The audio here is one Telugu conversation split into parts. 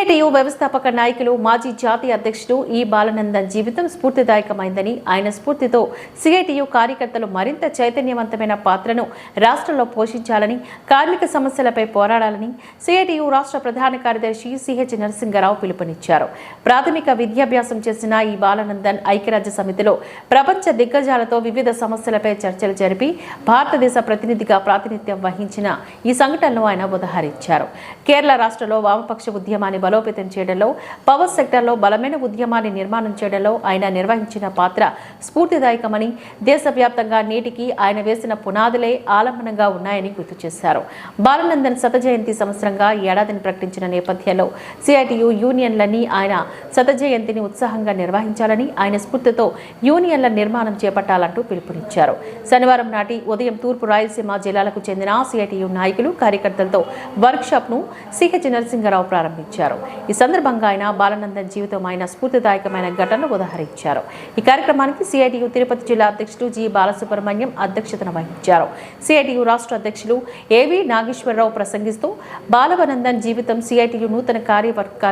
సిఐటియు వ్యవస్థాపక నాయకులు మాజీ జాతీయ అధ్యక్షుడు ఈ బాలనందన్ జీవితం స్ఫూర్తిదాయకమైందని ఆయన స్ఫూర్తితో సిఐటియు కార్యకర్తలు మరింత చైతన్యవంతమైన పాత్రను రాష్ట్రంలో పోషించాలని కార్మిక సమస్యలపై పోరాడాలని సిఐటియు రాష్ట్ర ప్రధాన కార్యదర్శి సిహెచ్ నరసింగరావు పిలుపునిచ్చారు. ప్రాథమిక విద్యాభ్యాసం చేసిన ఈ బాలనందన్ ఐక్యరాజ్య సమితిలో ప్రపంచ దిగ్గజాలతో వివిధ సమస్యలపై చర్చలు జరిపి భారతదేశ ప్రతినిధిగా ప్రాతినిధ్యం వహించిన ఈ సంఘటనలో ఆయన ఉదహరించారు. కేరళ రాష్ట్రంలో వామపక్ష ఉద్యమాన్ని బలోపేతం చేయడంలో పవర్ సెక్టార్లో బలమైన ఉద్యమాన్ని నిర్మాణం చేయడంలో ఆయన నిర్వహించిన పాత్ర స్ఫూర్తిదాయకమని దేశవ్యాప్తంగా నేటికి ఆయన వేసిన పునాదులే ఆలంబనంగా ఉన్నాయని గుర్తు చేశారు. బాలనందన్ శత జయంతి సంవత్సరంగా ఏడాదిని ప్రకటించిన నేపథ్యంలో సిఐటియు యూనియన్లన్నీ ఆయన శత జయంతిని ఉత్సాహంగా నిర్వహించాలని ఆయన స్ఫూర్తితో యూనియన్ల నిర్మాణం చేపట్టాలంటూ పిలుపునిచ్చారు. శనివారం నాటి ఉదయం తూర్పు రాయలసీమ జిల్లాలకు చెందిన సిఐటియు నాయకులు కార్యకర్తలతో వర్క్షాప్ను సిహెచ్ నరసింగరావు ప్రారంభించారు. ఈ సందర్భంగా ఆయన బాలనందన్ జీవితం ఆయన స్ఫూర్తిదాయకమైన ఘటనను ఉదహరించారు. ఈ కార్యక్రమానికి సిఐటియు తిరుపతి జిల్లా అధ్యక్షుడు జి. బాలసుబ్రహ్మణ్యం అధ్యక్షతన వహించారు. సిఐటియు రాష్ట్ర అధ్యక్షులు ఏవి నాగేశ్వరరావు ప్రసంగిస్తూ బాలవనందన్ జీవితం సిఐటియు నూతన కార్యవర్గ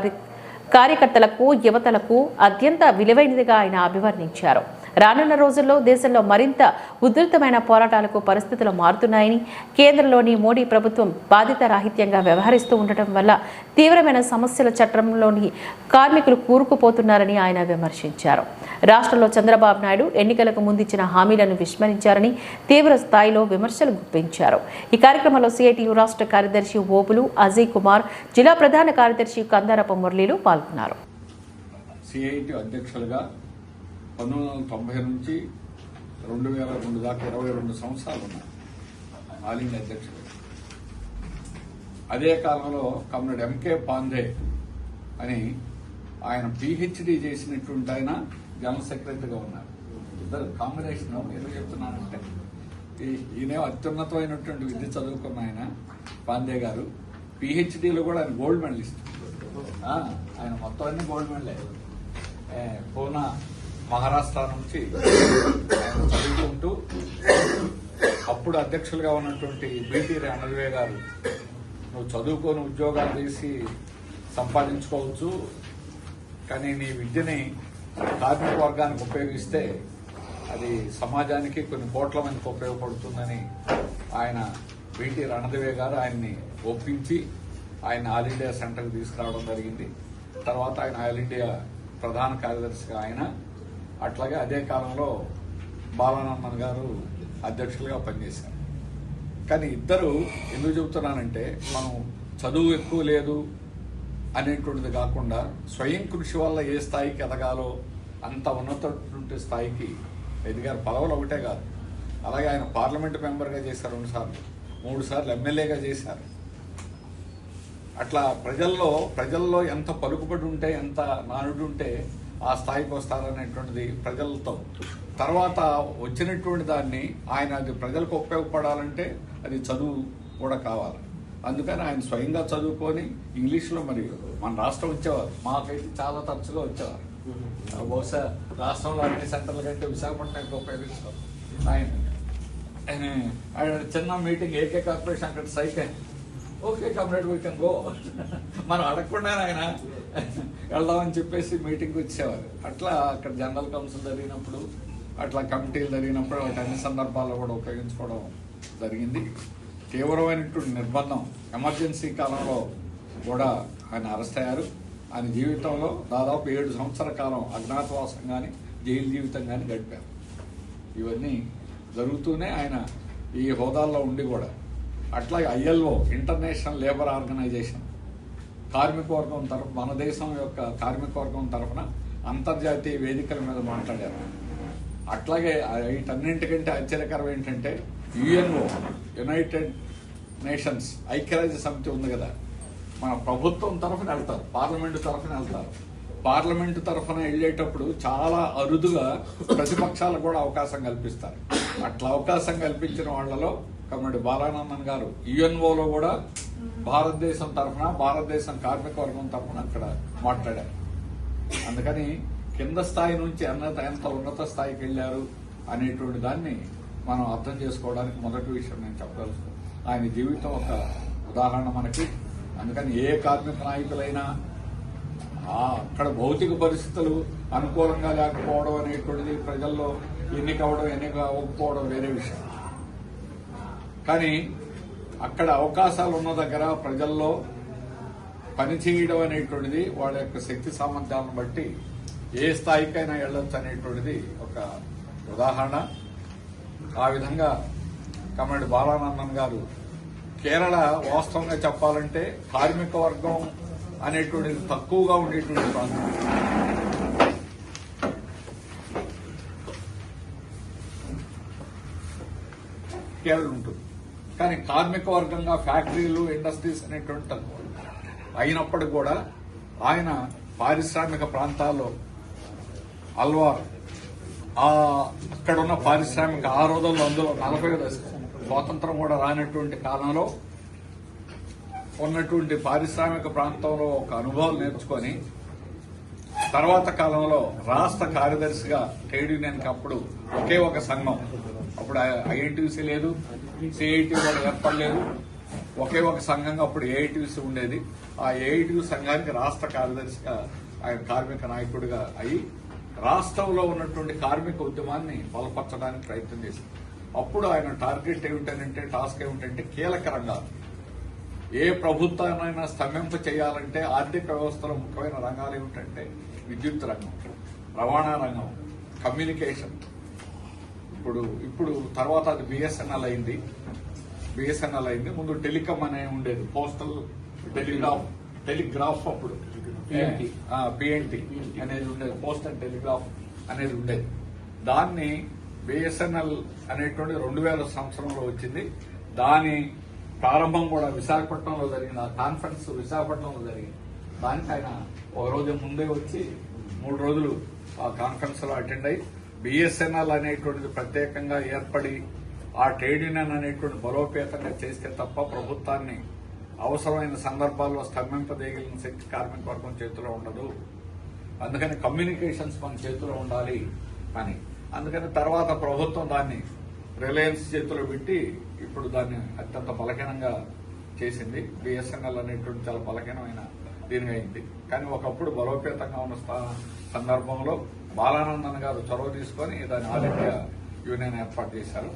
కార్యకర్తలకు యువతలకు అత్యంత విలువైనదిగా ఆయన అభివర్ణించారు. రానున్న రోజుల్లో దేశంలో మరింత ఉధృతమైన పోరాటాలకు పరిస్థితులు మారుతున్నాయని కేంద్రంలోని మోడీ ప్రభుత్వం బాధిత రాహిత్యంగా వ్యవహరిస్తూ ఉండటం వల్ల తీవ్రమైన సమస్యల చట్టంలోని కార్మికులు కూరుకుపోతున్నారని ఆయన విమర్శించారు. రాష్ట్రంలో చంద్రబాబు నాయుడు ఎన్నికలకు ముందిచ్చిన హామీలను విస్మరించారని తీవ్ర స్థాయిలో విమర్శలు గుప్పించారు. ఈ కార్యక్రమంలో సిఐటియు రాష్ట్ర కార్యదర్శి ఓపులు అజయ్ కుమార్ జిల్లా ప్రధాన కార్యదర్శి కందారప మురళీలు పాల్గొన్నారు. సిఐటి అధ్యక్షులుగా పంతొమ్మిది వందల తొంభై నుంచి రెండు వేల రెండు దాకా ఇరవై రెండు సంవత్సరాలు ఉన్నాయి. ఆల్ ఇండియా అధ్యక్షుడు. అదే కాలంలో కమ్రేడ్ ఎంకే పాండే అని ఆయన పిహెచ్డి చేసినటువంటి ఆయన జనరల్ సెక్రటరీగా ఉన్నారు. ఇద్దరు కాంబినేషన్ ఎందుకు చెప్తున్నానంటే ఈ- ఈయన అత్యున్నతమైనటువంటి విద్య చదువుకున్న ఆయన పాండే గారు. పిహెచ్డిలో కూడా ఆయన గోల్డ్ మెడలిస్ట్. ఆయన మొత్తం అన్ని గోల్డ్ మెడలే. పూనా మహారాష్ట్ర నుంచి ఆయన చదువుకుంటూ అప్పుడు అధ్యక్షులుగా ఉన్నటువంటి బీటీ రణవే గారు నువ్వు చదువుకొని ఉద్యోగాలు చేసి సంపాదించుకోవచ్చు కానీ నీ విద్యని కార్మిక వర్గానికి ఉపయోగిస్తే అది సమాజానికి కొన్ని కోట్ల మందికి ఉపయోగపడుతుందని ఆయన బీటీ రణదవే గారు ఆయన్ని ఒప్పించి ఆయన ఆల్ ఇండియా సెంటర్కి తీసుకురావడం జరిగింది. తర్వాత ఆయన ఆల్ ఇండియా ప్రధాన కార్యదర్శిగా ఆయన అట్లాగే అదే కాలంలో బాలానందన్ గారు అధ్యక్షులుగా పనిచేశారు. కానీ ఇద్దరు ఎందుకు చెబుతున్నానంటే మనం చదువు ఎక్కువ లేదు అనేటువంటిది కాకుండా స్వయం కృషి వల్ల ఏ స్థాయికి ఎదగాలో అంత ఉన్నతటువంటి స్థాయికి ఎదిగారు. పదవులు ఒకటే కాదు. అలాగే ఆయన పార్లమెంట్ మెంబర్గా చేశారు రెండు సార్లు. మూడు సార్లు ఎమ్మెల్యేగా చేశారు. అట్లా ప్రజల్లో ప్రజల్లో ఎంత పలుకుబడి ఉంటే ఎంత నానుడు ఉంటే ఆ స్థాయికి వస్తారనేటువంటిది ప్రజలతో. తర్వాత వచ్చినటువంటి దాన్ని ఆయన అది ప్రజలకు ఉపయోగపడాలంటే అది చదువు కూడా కావాలి. అందుకని ఆయన స్వయంగా చదువుకొని ఇంగ్లీష్లో మరి మన రాష్ట్రం వచ్చేవారు. మాకైతే చాలా తరచుగా వచ్చేవారు. బహుశా రాష్ట్రంలో అన్ని సెంటర్ల కంటే విశాఖపట్నానికి ఉపయోగిస్తారు. ఆయన. ఆయన- ఆయన చిన్న మీటింగ్ ఏకే కార్పొరేషన్ అక్కడ cycle okay comrade we can go మనం అడగకుండా ఆయన వెళ్దామని చెప్పేసి మీటింగ్కి వచ్చేవారు. అట్లా అక్కడ జనరల్ కౌన్సిల్ జరిగినప్పుడు అట్లా కమిటీలు జరిగినప్పుడు వాటి అన్ని సందర్భాల్లో కూడా ఉపయోగించుకోవడం జరిగింది. తీవ్రమైనటువంటి నిర్బంధం. ఎమర్జెన్సీ కాలంలో కూడా ఆయన అరెస్ట్ అయ్యారు. ఆయన జీవితంలో దాదాపు ఏడు సంవత్సరాల కాలం అజ్ఞాతవాసం కానీ జైలు జీవితం కానీ గడిపారు. ఇవన్నీ జరుగుతూనే ఆయన ఈ హోదాల్లో ఉండి కూడా. అట్లాగే ఐఎల్ఓ ఇంటర్నేషనల్ లేబర్ ఆర్గనైజేషన్ కార్మిక వర్గం తరఫు మన దేశం యొక్క కార్మిక వర్గం తరఫున అంతర్జాతీయ వేదికల మీద మాట్లాడారు. అట్లాగే వీటన్నింటికంటే ఆశ్చర్యకరం ఏంటంటే యుఎన్ఓ యునైటెడ్ నేషన్స్ ఐక్యరాజ్య సమితి ఉంది కదా. మన ప్రభుత్వం తరఫున వెళ్తారు పార్లమెంటు తరఫున వెళ్తారు. పార్లమెంటు తరఫున వెళ్ళేటప్పుడు చాలా అరుదుగా ప్రతిపక్షాలకు కూడా అవకాశం కల్పిస్తారు. అట్లా అవకాశం కల్పించిన వాళ్ళలో కమ్మడి బాలానందన్ గారు యుఎన్ఓలో కూడా భారతదేశం తరఫున భారతదేశం కార్మిక వర్గం తరఫున అక్కడ మాట్లాడారు. అందుకని కింద స్థాయి నుంచి అన్నత ఎంత ఉన్నత స్థాయికి వెళ్ళారు అనేటువంటి దాన్ని మనం అర్థం చేసుకోవడానికి మొదటి విషయం నేను చెప్పదలుచుకున్నాను. ఆయన జీవితం ఒక ఉదాహరణ మనకి. అందుకని ఏ కార్మిక నాయకులైనా అక్కడ భౌతిక పరిస్థితులు అనుకూలంగా లేకపోవడం అనేటువంటిది ప్రజల్లో ఎన్నిక ఎన్నిక అవ్వకపోవడం వేరే విషయం. కానీ అక్కడ అవకాశాలు ఉన్న దగ్గర ప్రజల్లో పనిచేయడం అనేటువంటిది వాళ్ళ యొక్క శక్తి సామర్థ్యాలను బట్టి ఏ స్థాయికైనా వెళ్ళొచ్చు అనేటువంటిది ఒక ఉదాహరణ. ఆ విధంగా కమ్మడి బాలానందన్ గారు కేరళ వాస్తవంగా చెప్పాలంటే కార్మిక వర్గం అనేటువంటిది తక్కువగా ఉండేటువంటి ప్రాంతం. కేరళ ఉంటుంది. కానీ కార్మిక వర్గంగా ఫ్యాక్టరీలు ఇండస్ట్రీస్ అనేటువంటి అయినప్పటికి కూడా ఆయన పారిశ్రామిక ప్రాంతాల్లో అల్వార్ ఆ అక్కడ ఉన్న పారిశ్రామిక ఆ రోజుల్లో అందులో నలభై స్వాతంత్రం కూడా రానటువంటి కాలంలో ఉన్నటువంటి పారిశ్రామిక ప్రాంతంలో ఒక అనుభవం నేర్చుకొని తర్వాత కాలంలో రాష్ట్ర కార్యదర్శిగా ట్రేడ్ యూనియన్కి అప్పుడు ఒకే ఒక సంఘం. అప్పుడు ఐఎన్టీసీ లేదు సిఐటి కూడా ఏర్పడలేదు. ఒకే ఒక సంఘంగా అప్పుడు ఏఐటీసీ ఉండేది. ఆ ఏఐటీయూ సంఘానికి రాష్ట్ర కార్యదర్శిగా ఆయన కార్మిక నాయకుడిగా అయి రాష్ట్రంలో ఉన్నటువంటి కార్మిక ఉద్యమాన్ని బలపరచడానికి ప్రయత్నం చేశారు. అప్పుడు ఆయన టార్గెట్ ఏమిటంటే టాస్క్ ఏమిటంటే కీలక రంగాలు ఏ ప్రభుత్వాన్నైనా స్తంభింప చేయాలంటే ఆర్థిక వ్యవస్థలో ముఖ్యమైన రంగాలు ఏమిటంటే విద్యుత్ రంగం రవాణా రంగం కమ్యూనికేషన్. ఇప్పుడు ఇప్పుడు తర్వాత అది బిఎస్ఎన్ఎల్ అయింది. బిఎస్ఎన్ఎల్ అయింది. ముందు టెలికాం అనే ఉండేది. పోస్టల్ టెలిగ్రాఫ్ టెలిగ్రాఫ్ అప్పుడు. పిఎన్టీ అనేది ఉండేది. పోస్టల్ టెలిగ్రాఫ్ అనేది ఉండేది. దాన్ని బిఎస్ఎన్ఎల్ అనేటువంటి రెండు వేల సంవత్సరంలో వచ్చింది. దాని ప్రారంభం కూడా విశాఖపట్నంలో జరిగింది. ఆ కాన్ఫరెన్స్ విశాఖపట్నంలో జరిగింది. దానికి ఆయన ఒక రోజు ముందే వచ్చి మూడు రోజులు ఆ కాన్ఫరెన్స్లో అటెండ్ అయ్యి బిఎస్ఎన్ఎల్ అనేటువంటిది ప్రత్యేకంగా ఏర్పడి ఆ ట్రేడ్ యూనియన్ అనేటువంటి బలోపేతంగా చేస్తే తప్ప ప్రభుత్వాన్ని అవసరమైన సందర్భాల్లో స్తంభింపదేయగలిగిన శక్తి కార్మిక వర్గం చేతిలో ఉండదు. అందుకని కమ్యూనికేషన్స్ మన చేతిలో ఉండాలి అని. అందుకని తర్వాత ప్రభుత్వం దాన్ని రిలయన్స్ చేతిలో పెట్టి ఇప్పుడు దాన్ని అత్యంత బలహీనంగా చేసింది. బిఎస్ఎన్ఎల్ అనేటువంటి చాలా బలహీనమైన దీనిగా అయింది. కానీ ఒకప్పుడు బలోపేతంగా ఉన్న స్థా- సందర్భంలో బాలానందన్ గారు చొరవ తీసుకొని దాన్ని ఆల్ ఇండియా యూనియన్ ఏర్పాటు చేశారు.